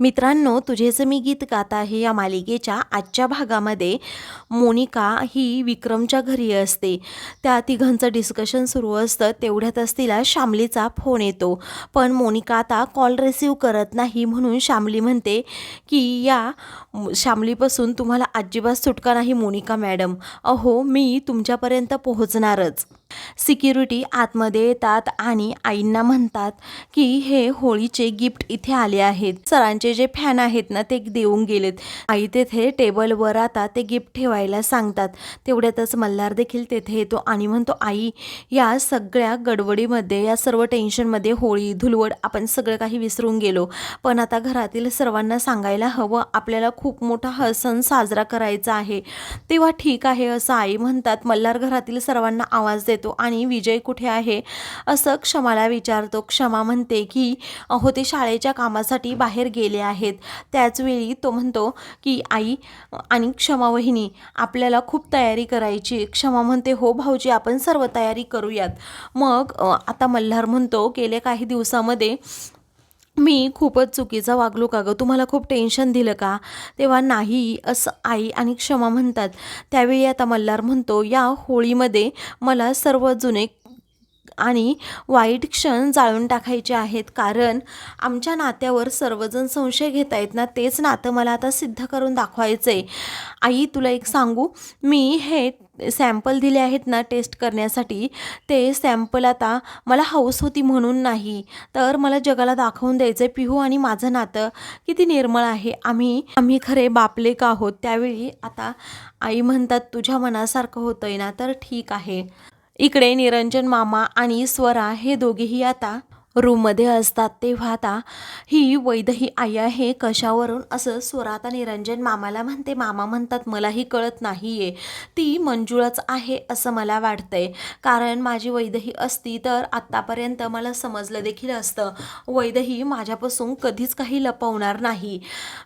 मित्रांनो तुझेच मी गीत गात आहे या मालिकेच्या आजच्या भागामध्ये मोनिका ही विक्रमच्या घरी असते. त्या तिघांचं डिस्कशन सुरू असतं तेवढ्यातच तिला शामलीचा फोन येतो. पण मोनिका आता कॉल रिसीव करत नाही म्हणून शामली म्हणते की या शामलीपासून तुम्हाला अजिबात सुटका नाही मोनिका मॅडम. अहो मी तुमच्यापर्यंत पोहोचणारच. सिक्युरिटी आतमध्ये येतात आणि आईंना म्हणतात की हे होळीचे गिफ्ट इथे आले आहेत. सरांचे जे फॅन आहेत ना ते देऊन गेलेत. आई तेथे टेबलवर आता ते गिफ्ट ठेवायला सांगतात. तेवढ्यातच मल्हार देखील तेथे येतो आणि म्हणतो आई या सगळ्या गडबडीमध्ये या सर्व टेन्शनमध्ये होळी धुलवड आपण सगळं काही विसरून गेलो. पण आता घरातील सर्वांना सांगायला हवं आपल्याला खूप मोठा हा सण साजरा करायचा आहे. तेव्हा ठीक आहे असं आई म्हणतात. मल्हार घरातील सर्वांना आवाज देतो. आणि विजय कुठे आहे? असं क्षमाला विचारतो. क्षमा म्हणते की अहो ते शाळेच्या कामासाठी बाहेर गेले आहेत. त्याचवेळी तो म्हणतो की आई आणि क्षमा वहिनी आपल्याला खूप तयारी करायची क्षमा म्हणते हो भाऊजी आपण सर्व तयारी करूयात. मग आता मल्हार म्हणतो गेल्या काही दिवसामध्ये मी खूपच चुकीचा वागलो का गं? तुम्हाला खूप टेन्शन दिलं का? तेव्हा नाही असं आई आणि क्षमा म्हणतात. त्यावेळी आता मल्हार म्हणतो या होळीमध्ये मला सर्व जुने आणि वाईट क्षण जाळून टाकायचे आहेत. कारण आमच्या नात्यावर सर्वजण संशय घेत आहेत ना तेच नातं मला आता सिद्ध करून दाखवायचं आहे आई तुला एक सांगू? मी हे सॅम्पल दिले आहेत ना टेस्ट करण्यासाठी. ते सॅम्पल आता मला हौस होती म्हणून नाही. तर मला जगाला दाखवून द्यायचं आहे पिहू आणि माझं नातं. किती निर्मळ आहे. आम्ही आम्ही खरे बापले का आहोत. त्यावेळी आता आई म्हणतात तुझ्या मनासारखं होतं आहे ना तर ठीक आहे. इकडे निरंजन मामा आणि स्वरा हे दोघेही आता रूममध्ये असतात तेव्हा आता ही वैद ही आई आहे कशावरून? असं स्वरा आता निरंजन मामाला म्हणते. मामा म्हणतात मलाही कळत नाही आहे ती मंजुळाच आहे असं मला वाटतंय. कारण माझी वैदही असती तर आत्तापर्यंत मला समजलं देखील असतं. वैदही माझ्यापासून कधीच काही लपवणार नाही.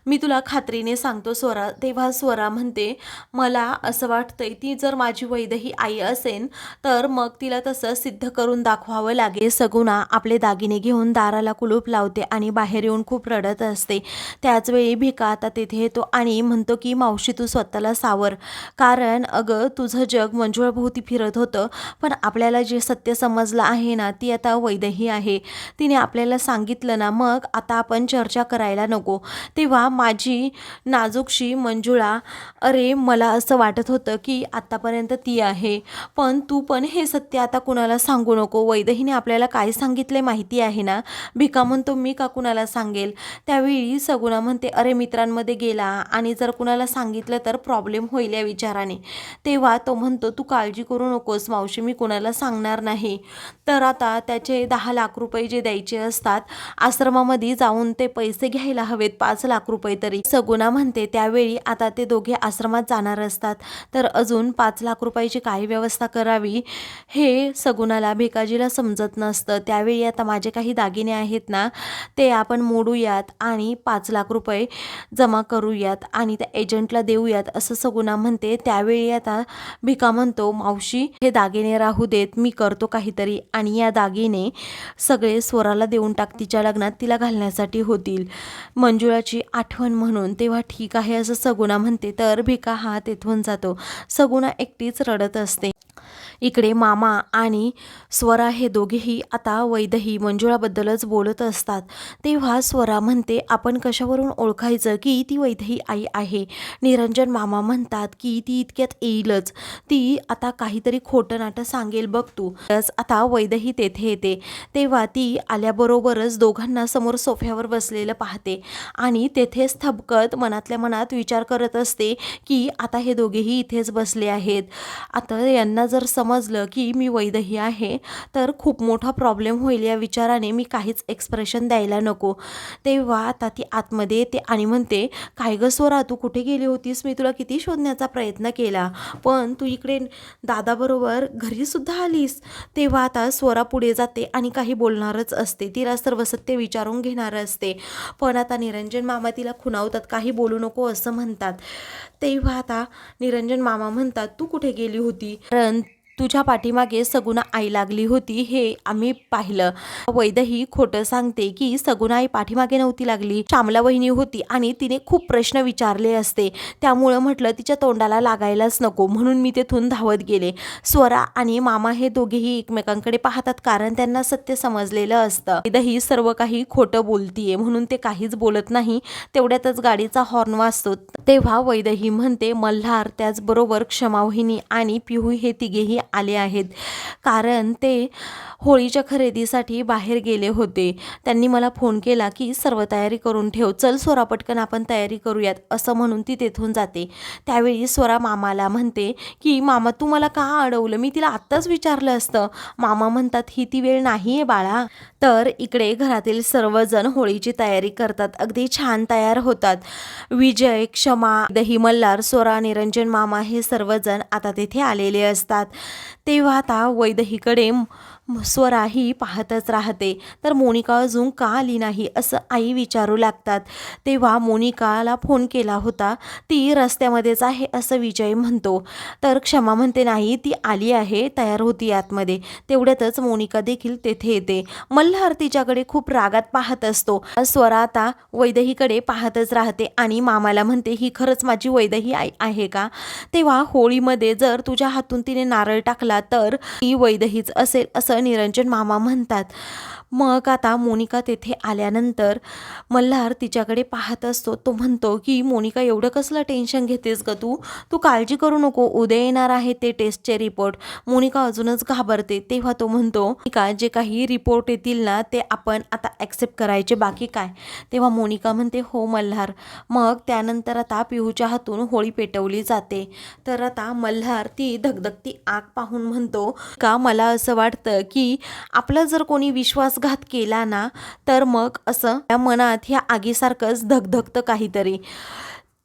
मी तुला खात्रीने सांगतो स्वरा तेव्हा स्वरा म्हणते मला असं वाटतंय ती जर माझी वैदही आई असेल तर मग तिला तसं सिद्ध करून दाखवावं लागेल. सगुणा आपले दागिने घेऊन दाराला कुलूप लावते आणि बाहेर येऊन खूप रडत असते. त्याचवेळी भिका आता तिथे येतो आणि म्हणतो की मावशी तू स्वतःला सावर. कारण अगं तुझं जग मंजुळाभोवती फिरत होतं पण आपल्याला जे सत्य समजलं आहे ना ती आता वैदही आहे. तिने आपल्याला सांगितलं ना मग आता आपण चर्चा करायला नको. तेव्हा माझी नाजूकशी मंजुळा अरे मला असं वाटत होतं की आत्तापर्यंत ती आहे. पण तू पण हे सत्य आता कुणाला सांगू नको? वैदहीने आपल्याला काय सांगितले माहिती आहे ना? भिका म्हणतो मी का कुणाला सांगेल? त्यावेळी सगुणा म्हणते अरे मित्रांमध्ये गेला आणि जर कुणाला सांगितलं तर प्रॉब्लेम होईल या विचाराने. तेव्हा तो म्हणतो तू काळजी करू नकोस मावशी मी कुणाला सांगणार नाही. तर आता त्याचे दहा लाख रुपये जे द्यायचे असतात आश्रमामध्ये जाऊन ते पैसे घ्यायला हवेत पाच लाख रुपये तरी. सगुणा म्हणते त्यावेळी आता ते दोघे आश्रमात जाणार असतात. तर अजून पाच लाख रुपयाची काय व्यवस्था करावी? हे सगुणाला भिकाजीला समजत नसतं. त्यावेळी आता माझे काही दागिने आहेत ना ते आपण मोडूयात आणि पाच लाख रुपये जमा करूयात आणि त्या एजंटला देऊयात असं सगुणा म्हणते. त्यावेळी आता भिका म्हणतो मावशी हे दागिने राहू देत मी करतो काहीतरी. आणि या दागिने सगळे स्वराला देऊन टाक तिच्या लग्नात तिला घालण्यासाठी होतील. मंजुळाची आठवण म्हणून तेव्हा ठीक आहे असं सगुणा म्हणते. तर भिका हा तेथून जातो. सगुणा एकटीच रडत असते. इकडे मामा आणि स्वरा हे दोघेही आता वैदही मंजुळाबद्दलच बोलत असतात. तेव्हा स्वरा म्हणते आपण कशावरून ओळखायचं की ती वैदही आई आहे? निरंजन मामा म्हणतात की ती इतक्यात येईलच. ती आता काहीतरी खोटं नाटं सांगेल बघ तू. तस आता वैदही तेथे येते. तेव्हा ती आल्याबरोबरच दोघांना समोर सोफ्यावर बसलेलं पाहते आणि तेथेच थबकत मनातल्या मनात विचार करत असते की आता हे दोघेही इथेच बसले आहेत. आता यांना जर सम समजलं की मी वैदही आहे तर खूप मोठा प्रॉब्लेम होईल या विचाराने मी काहीच एक्सप्रेशन द्यायला नको. तेव्हा आता ती आतमध्ये येते आणि म्हणते काय गं स्वरा तू कुठे गेली होतीस? मी तुला किती शोधण्याचा प्रयत्न केला. पण तू इकडे दादाबरोबर घरीसुद्धा आलीस. तेव्हा आता स्वरा पुढे जाते आणि काही बोलणारच असते. तिला सर्व सत्य विचारून घेणार असते. पण आता निरंजन मामा तिला खुणावतात काही बोलू नको असं म्हणतात. तेव्हा आता निरंजन मामा म्हणतात तू कुठे गेली होती? कारण तुझ्या पाठीमागे सगुणा आई लागली होती हे आम्ही पाहिलं. वैदही खोटं सांगते की सगुणा आई पाठीमागे नव्हती लागली. श्यामला वहिनी होती आणि तिने खूप प्रश्न विचारले असते. त्यामुळं म्हटलं तिच्या तोंडाला लागायलाच नको. म्हणून मी तेथून धावत गेले. स्वरा आणि मामा हे दोघेही एकमेकांकडे पाहतात कारण त्यांना सत्य समजलेलं असतं. वैदही सर्व काही खोटं बोलतीये म्हणून ते काहीच बोलत नाही. तेवढ्यातच गाडीचा हॉर्न वाजतो. तेव्हा वैदही म्हणते मल्हार त्याचबरोबर क्षमावहिनी आणि पिहू हे तिघेही आले आहेत. कारण ते होळीच्या खरेदीसाठी बाहेर गेले होते. त्यांनी मला फोन केला की सर्व तयारी करून ठेव. चल स्वरा पटकन आपण तयारी करूयात. असं म्हणून ती तेथून जाते. त्यावेळी स्वरा मामाला म्हणते की मामा तू मला का अडवलं? मी तिला आत्ताच विचारलं असतं. मामा म्हणतात ही ती वेळ नाही आहे बाळा. तर इकडे घरातील सर्वजण होळीची तयारी करतात. अगदी छान तयार होतात. विजय क्षमा दही मल्हार स्वरा निरंजन मामा हे सर्वजण आता तेथे आलेले असतात. तेव्हा आता वैदहीकडे स्वराही पाहतच राहते. तर मोनिका अजून का आली नाही? असं आई विचारू लागतात. तेव्हा मोनिकाला फोन केला होता. ती रस्त्यामध्येच आहे असं विजय म्हणतो. तर क्षमा म्हणते नाही ती आली आहे तयार होती आतमध्ये. तेवढ्यातच मोनिका देखील तेथे येते. मल्हार तिच्याकडे खूप रागात पाहत असतो. स्वरा आता वैदहीकडे पाहतच राहते आणि मामाला म्हणते ही खरंच माझी वैदही आई आहे का? तेव्हा होळीमध्ये जर तुझ्या हातून तिने नारळ टाकला तर ती वैदहीच असेल असं निरंजन मामा म्हणतात. मग आता मोनिका तेथे आल्यानंतर मल्हार तिच्याकडे पाहत असतो. तो म्हणतो की मोनिका एवढं कसलं टेन्शन घेतेस ग तू? तू काळजी करू नको. उद्या येणार आहे ते टेस्टचे रिपोर्ट. मोनिका अजूनच घाबरते. तेव्हा तो म्हणतो मोनिका जे काही रिपोर्ट येतील ना ते आपण आता ॲक्सेप्ट करायचे. बाकी काय? तेव्हा मोनिका म्हणते हो मल्हार. मग त्यानंतर आता पिहूच्या हातून होळी पेटवली जाते. तर आता मल्हार ती धगधगती आग पाहून म्हणतो का मला असं वाटतं की आपला जर कोणी विश्वासघात केला ना तर मग असं त्या मनात ह्या आगीसारखंच धगधगतं काहीतरी.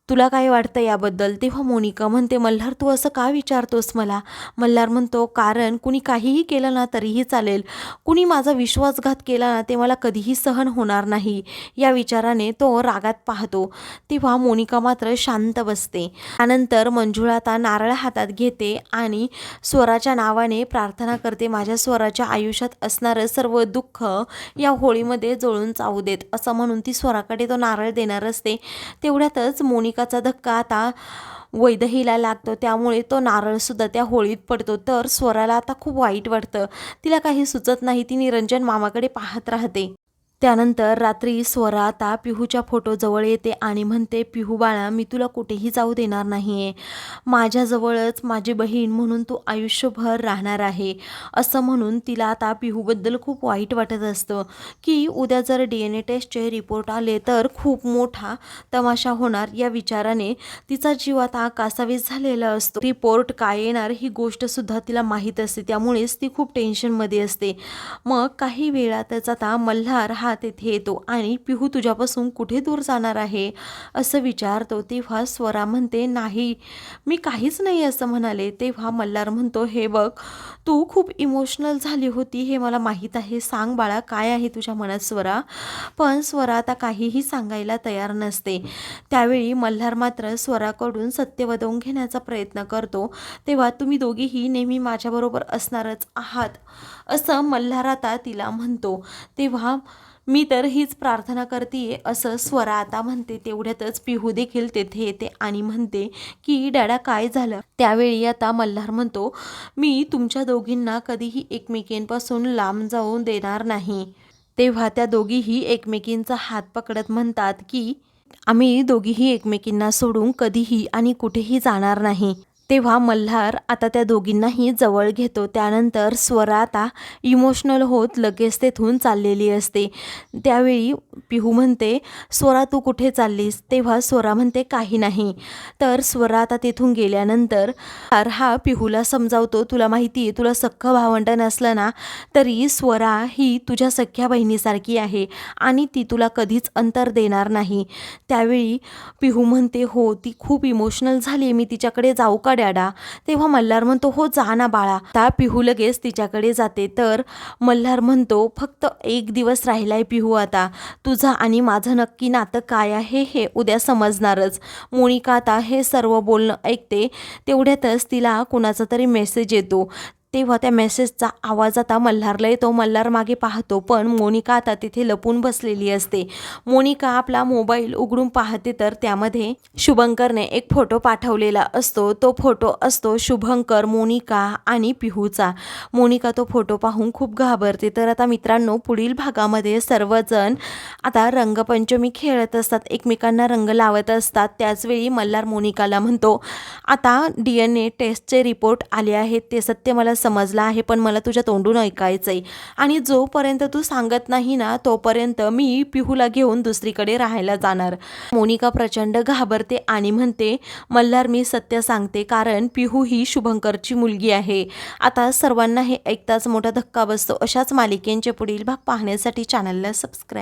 तुला काय वाटतं याबद्दल? तेव्हा मोनिका म्हणते मल्हार तू असं का विचारतोस मला? मल्हार म्हणतो कारण कुणी काहीही केलं ना तरीही चालेल. कुणी माझा विश्वासघात केला ना ते मला कधीही सहन होणार नाही. या विचाराने तो रागात पाहतो. तेव्हा मोनिका मात्र शांत बसते. त्यानंतर मंजुळा आता नारळ हातात घेते आणि स्वराच्या नावाने प्रार्थना करते माझ्या स्वराच्या आयुष्यात असणारं सर्व दुःख या होळीमध्ये जळून चावू देत. असं म्हणून ती स्वराकडे तो नारळ देणार असते. तेवढ्यातच मोनिका मोनिकाचा धक्का आता वैदहीला लागतो त्यामुळे तो नारळसुद्धा त्या होळीत पडतो. तर स्वराला आता खूप वाईट वाटतं. तिला काही सुचत नाही ती निरंजन मामाकडे पाहत राहते. त्यानंतर रात्री स्वरा आता पिहूच्या फोटोजवळ येते आणि म्हणते पिहू बाळा मी तुला कुठेही जाऊ देणार नाही आहे माझ्याजवळच माझी बहीण म्हणून तू आयुष्यभर राहणार आहे. असं म्हणून तिला आता पिहूबद्दल खूप वाईट वाटत असतं. की उद्या जर डी एन ए टेस्टचे रिपोर्ट आले तर खूप मोठा तमाशा होणार या विचाराने तिचा जीव आता कासावीस झालेला असतो. रिपोर्ट काय येणार ही गोष्टसुद्धा तिला माहीत असते. त्यामुळेच ती खूप टेन्शनमध्ये असते. मग काही वेळातच आता मल्हार हा तेथे येतो आणि पिहू तुझ्यापासून कुठे दूर जाणार आहे? असं विचारतो. तेव्हा स्वरा म्हणते नाही मी काहीच नाही असं म्हणाले. तेव्हा मल्हार म्हणतो हे बघ तू खूप इमोशनल झाली होती. हे मला माहीत आहे. सांग बाळा काय आहे तुझ्या मनात स्वरा? पण स्वरा आता काहीही सांगायला तयार नसते. त्यावेळी मल्हार मात्र स्वराकडून सत्य वदवून घेण्याचा प्रयत्न करतो. तेव्हा तुम्ही दोघीही नेहमी माझ्याबरोबर असणारच आहात. असं मल्हार आता तिला म्हणतो. तेव्हा मी तर हीच प्रार्थना करते असं स्वरा आता म्हणते. तेवढ्यातच पिहू देखील तेथे येते आणि म्हणते की डॅडा काय झालं? त्यावेळी आता मल्हार म्हणतो मी तुमच्या दोघींना कधीही एकमेकींपासून लांब जाऊन देणार नाही. तेव्हा त्या दोघीही एकमेकींचा हात पकडत म्हणतात की आम्ही दोघीही एकमेकींना सोडून कधीही आणि कुठेही जाणार नाही. तेव्हा मल्हार आता त्या दोघींनाही जवळ घेतो. त्यानंतर स्वरा आता इमोशनल होत लगेच तेथून चाललेली असते. त्यावेळी पिहू म्हणते स्वरा तू कुठे चाललीस? तेव्हा स्वरा म्हणते काही नाही. तर स्वरा आता तेथून गेल्यानंतर हा पिहूला समजावतो. तुला माहिती आहे तुला सख्खं भावंड नसलं ना तरी स्वरा ही तुझ्या सख्ख्या बहिणीसारखी आहे आणि ती तुला कधीच अंतर देणार नाही. त्यावेळी पिहू म्हणते हो ती खूप इमोशनल झाली मी तिच्याकडे जाऊ का डॅडा. तेव्हा मल्हार म्हणतो हो जा ना बाळा. ता पिहू लगेच तिच्याकडे जाते. तर मल्हार म्हणतो फक्त एक दिवस राहिलाय पिहू आता. तुझं आणि माझं नक्की नातं काय आहे हे उद्या समजणारच. मोनिका आता हे सर्व बोलणं ऐकते तेवढ्यातच तिला कुणाचा तरी मेसेज येतो. तेव्हा त्या मेसेजचा आवाज आता मल्हारला येतो मल्हार मागे पाहतो. पण मोनिका आता तिथे लपून बसलेली असते. मोनिका आपला मोबाईल उघडून पाहते तर त्यामध्ये शुभंकरने एक फोटो पाठवलेला असतो. तो फोटो असतो शुभंकर मोनिका आणि पिहूचा. मोनिका तो फोटो पाहून खूप घाबरते. तर आता मित्रांनो पुढील भागामध्ये सर्वजण आता रंगपंचमी खेळत असतात. एकमेकांना रंग लावत असतात. त्याचवेळी मल्हार मोनिकाला म्हणतो आता डी एन ए टेस्टचे रिपोर्ट आले आहेत. ते सत्य मला समजलं आहे पण मला तुझ्या तोंडून ऐकायचं आहे आणि जोपर्यंत तू सांगत नाही ना तोपर्यंत मी पिहूला घेऊन दुसरीकडे राहायला जाणार. मोनिका प्रचंड घाबरते आणि म्हणते मल्हार मी सत्य सांगते कारण पिहू ही शुभंकरची मुलगी आहे. आता सर्वांना हे ऐकताच मोठा धक्का बसतो. अशाच मालिकेंचे पुढील भाग पाहण्यासाठी चॅनलला सबस्क्राईब